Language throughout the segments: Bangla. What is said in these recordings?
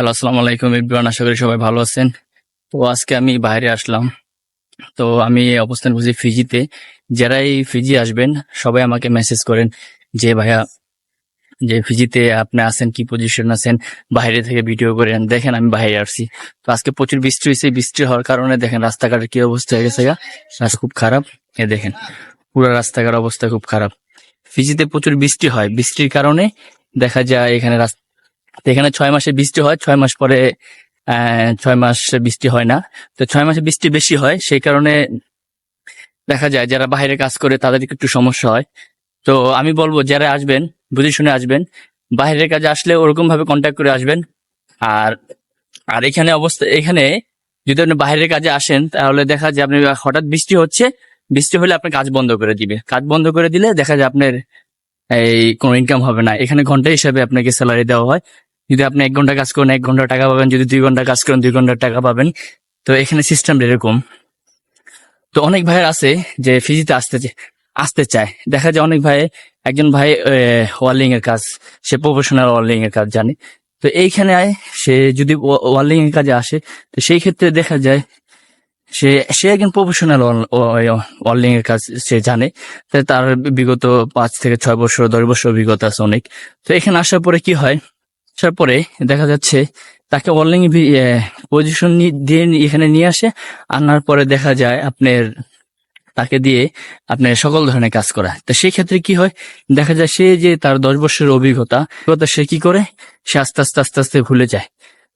হ্যালো, আসসালামু আলাইকুম ইব্রান, আশা করি সবাই ভালো আছেন। তো আজকে আমি বাইরে আসলাম। তো আমি অবস্থান করছি ফিজিতে। যারাই ফিজি আসবেন, সবাই আমাকে মেসেজ করেন যে, ভাইয়া, যে ফিজিতে আপনি আছেন, কি পজিশন আছেন, বাইরে থেকে ভিডিও করেন। দেখেন, আমি বাইরে আসছি। তো আজকে প্রচুর বৃষ্টি হয়েছে। বৃষ্টি হওয়ার কারণে দেখেন, রাস্তাঘাটের কি অবস্থা হয়ে গেছে। রাস্তা খুব খারাপ। এ দেখেন, পুরো রাস্তাঘাট অবস্থা খুব খারাপ। ফিজিতে প্রচুর বৃষ্টি হয়। বৃষ্টির কারণে দেখা যায় এখানে রাস্তা এখানে ছয় মাসে বৃষ্টি হয়, ছয় মাস পরে ছয় মাস বৃষ্টি হয় না। তো ছয় মাসে বৃষ্টি বেশি হয়, সেই কারণে দেখা যায় যারা বাইরে কাজ করে তাদের একটু সমস্যা হয়। তো আমি বলব, যারা আসবেন, বুঝে শুনে আসবেন, বাইরের কাজে আসলে ওরকম ভাবে কন্ট্যাক্ট করে আসবেন। আর আর এখানে অবস্থা, এখানে যদি আপনি বাইরের কাজে আসেন, তাহলে দেখা যায় আপনি হঠাৎ বৃষ্টি হচ্ছে, বৃষ্টি হলে আপনার কাজ বন্ধ করে দিবে। কাজ বন্ধ করে দিলে দেখা যায় আপনার এই কোনো ইনকাম হবে না। এখানে ঘণ্টা হিসাবে আপনাকে স্যালারি দেওয়া হয়। যদি আপনি এক ঘণ্টা কাজ করেন এক ঘণ্টা টাকা পাবেন। যদি দুই ঘণ্টা কাজ করেন দুই ঘণ্টা টাকা পাবেন। তো এখানে সিস্টেম এরকম। তো অনেক ভাইয়ের আছে যে ফিজিতে আসতে আসতে চায়। দেখা যায় অনেক ভাই একজন ভাই ওয়ার্লিং এর কাজ সে প্রফেশনাল ওয়ার্লিং এর কাজ জানে। তো এইখানে আয়, সে যদি ওয়ার্লিং এর কাজে আসে তো সেই ক্ষেত্রে দেখা যায় সে সে একজন প্রফেশনাল ওয়ার্লিং এর কাজ সে জানে। তার বিগত পাঁচ থেকে ছয় বছর দশ বছর অভিজ্ঞতা আছে অনেক। তো এখানে আসার পরে কি হয় আসার পরে দেখা যাচ্ছে তাকে অনলাইন পজিশন দিয়ে এখানে নিয়ে আসে। আনার পরে দেখা যায় আপনার, তাকে দিয়ে আপনার সকল ধরনের কাজ করা তো সেই ক্ষেত্রে কি হয়? দেখা যায় সে যে তার দশ বছরের অভিজ্ঞতা অভিজ্ঞতা সে কি করে? সে আস্তে আস্তে আস্তে আস্তে ভুলে যায়।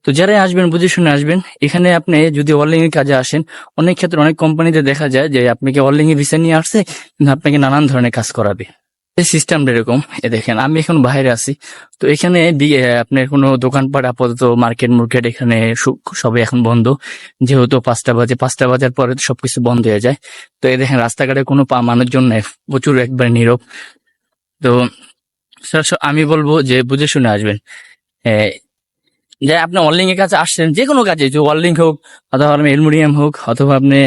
তো যারাই আসবেন বুঝে শুনে আসবেন, এখানে আপনি যদি অনলাইন এর কাজে আসেন, অনেক ক্ষেত্রে অনেক কোম্পানিতে দেখা যায় যে আপনাকে অনলাইন ভিসা নিয়ে আসছে, আপনাকে নানান ধরনের কাজ করাবে। এই সিস্টেমটা এরকম। এ দেখেন, আমি এখন বাইরে আছি। তো এখানে আপনার কোনো দোকানপাট আপাতত মার্কেট মার্কেট এখানে সবে এখন বন্ধ। যেহেতু পাঁচটা বাজে, পাঁচটা বাজার পরে সবকিছু বন্ধ হয়ে যায়। তো এ দেখেন, রাস্তাঘাটে কোনো পা মানুষজন নেই, প্রচুর একবার নীরব। তো আমি বলব যে বুঝে শুনে আসবেন। যে আপনি অনলাইন এর কাছে আসছেন যে কোনো কাজে, যে ওয়ার্লিং হোক, অথবা আপনি এলমোনিয়াম হোক, অথবা আপনি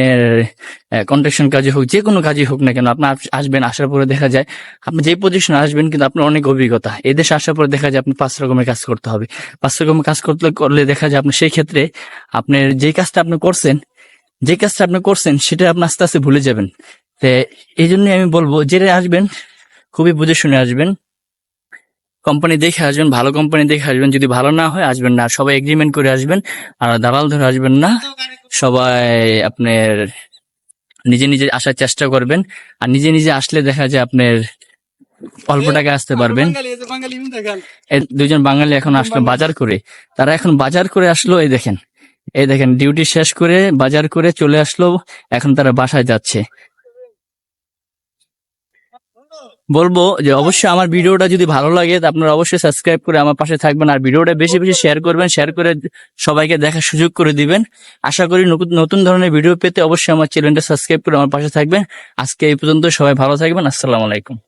কন্ট্রাকশন কাজে হোক যে কোনো কাজে হোক না কেন, আপনি আসবেন, আসার পরে দেখা যায়, আপনি যে পজিশনে আসবেন, কিন্তু আপনার অনেক অভিজ্ঞতা। এই দেশে আসার পরে দেখা যায়, আপনি পাঁচ রকমের কাজ করতে হবে। পাঁচ রকমের কাজ করতে, করলে দেখা যায়, আপনি সেই ক্ষেত্রে আপনার যে কাজটা আপনি করছেন, যে কাজটা আপনি করছেন, সেটা আপনি আস্তে আস্তে ভুলে যাবেন। তো এই জন্যই আমি বলব, যেটা আসবেন, খুবই বুঝে শুনে আসবেন। কোম্পানি দেখে আসবেন, ভালো কোম্পানি দেখে আসবেন, যদি ভালো না হয় আসবেন না। সবাই এগ্রিমেন্ট করে আসবেন, আর দালাল ধরে আসবেন না। সবাই আপনার নিজে নিজে আসার চেষ্টা করবেন, আর নিজে নিজে আসলে দেখা যায় আপনার অল্প টাকা আসতে পারবেন। দুজন বাঙালি এখন আসলো বাজার করে। তারা এখন বাজার করে আসলো, এই দেখেন। এই দেখেন ডিউটি শেষ করে বাজার করে চলে আসলো, এখন তারা বাসায় যাচ্ছে। বলব যে অবশ্যই আমার ভিডিওটা যদি ভালো লাগে আপনারা অবশ্যই সাবস্ক্রাইব করে আমার পাশে থাকবেন আর ভিডিওটা বেশি বেশি শেয়ার করবেন শেয়ার করে সবাইকে দেখার সুযোগ করে দিবেন। আশা করি নতুন ধরনের ভিডিও পেতে অবশ্যই আমার চ্যানেলটা সাবস্ক্রাইব করে আমার পাশে থাকবেন। আজকে এই পর্যন্ত সবাই ভালো থাকবেন, আসসালামু আলাইকুম।